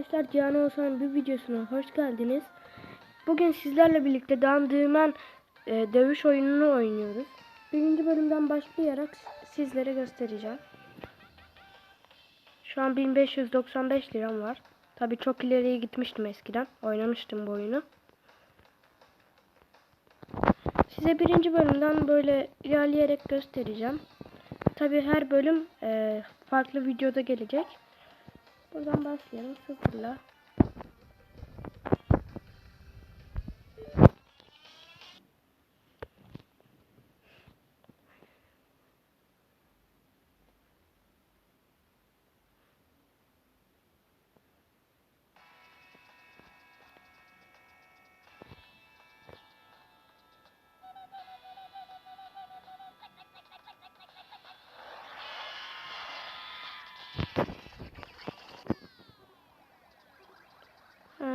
Arkadaşlar Cihan Oğuzhan'ın bir videosuna hoş geldiniz. Bugün sizlerle birlikte Dandığımen e, dövüş oyununu oynuyoruz. Birinci bölümden başlayarak sizlere göstereceğim. Şu an 1595 liram var. Tabi çok ileriye gitmiştim eskiden. Oynamıştım bu oyunu. Size birinci bölümden böyle ilerleyerek göstereceğim. Tabi her bölüm e, farklı videoda gelecek. Buradan başlayalım sıfırla.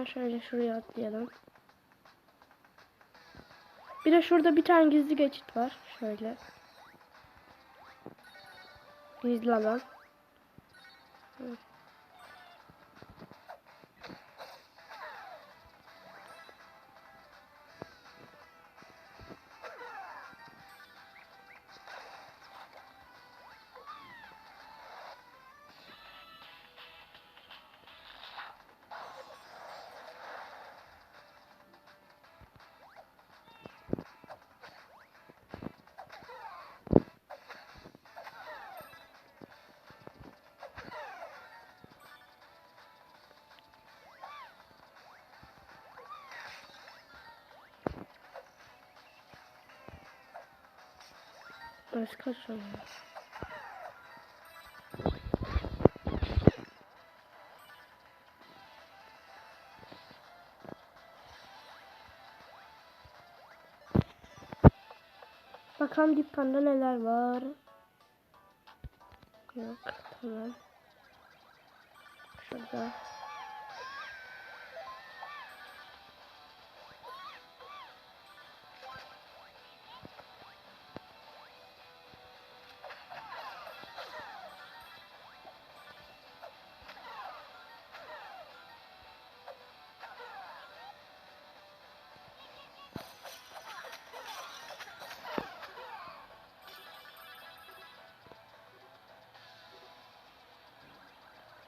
Ha, şöyle şuraya atlayalım. Bir de şurada bir tane gizli geçit var. Şöyle. Gizli alan. Evet. Burası kaç sonra? Bakalım dükkanda neler var. Yok tamam. Şurada.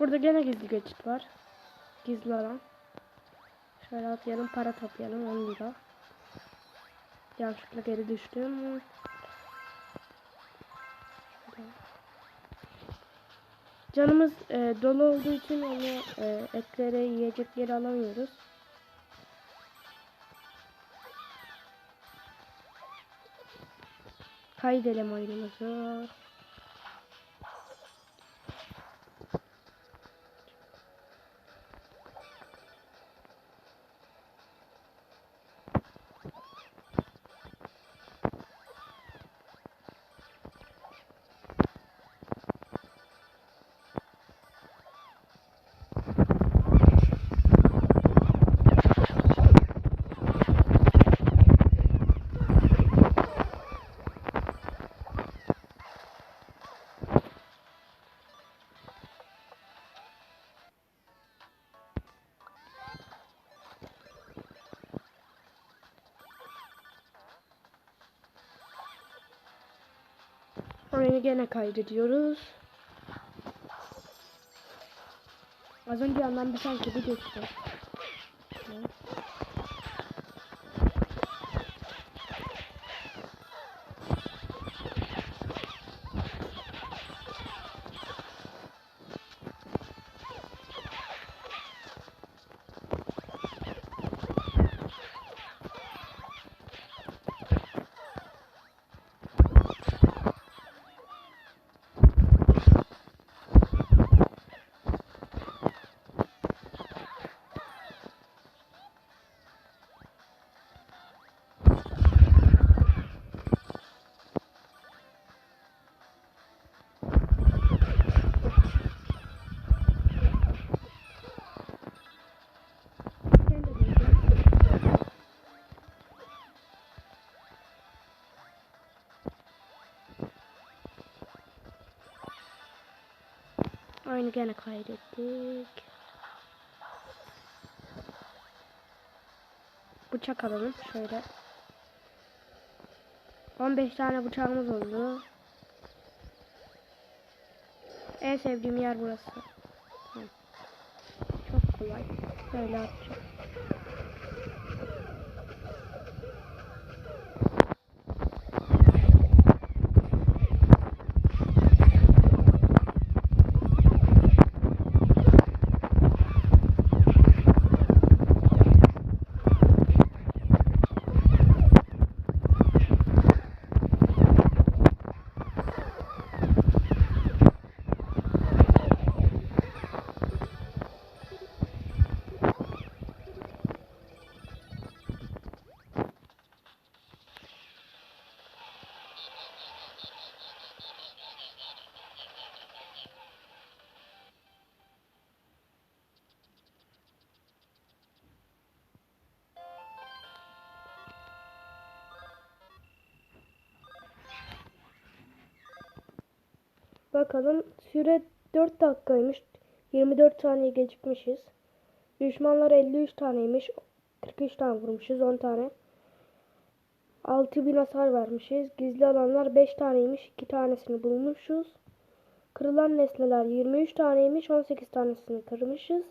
Burada gene gizli geçit var. Gizli alan. Şöyle atlayalım para toplayalım 10 lira. Yanlışlıkla geri düştüm. Canımız e, dolu olduğu için onu e, etlere yiyecekleri alamıyoruz. Kaydedelim oyunumuzu. Orayı gene kaydediyoruz. Az önce yandan bir tane kedi geçti. Aynı gene kaydettik. Bıçak alalım şöyle. 15 tane bıçağımız oldu. En sevdiğim yer burası. Çok kolay. Böyle atacağım. Bakalım süre 4 dakikaymış. 24 saniye gecikmişiz. Düşmanlar 53 taneymiş. 43 tane vurmuşuz 10 tane. 6000 hasar vermişiz. Gizli alanlar 5 taneymiş. 2 tanesini bulmuşuz. Kırılan nesneler 23 taneymiş. 18 tanesini kırmışız.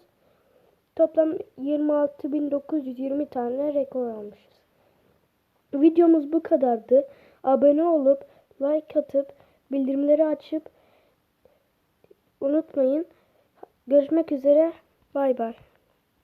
Toplam 26.920 tane rekor almışız. Videomuz bu kadardı. Abone olup like atıp bildirimleri açıp unutmayın. Görüşmek üzere. Bay bay.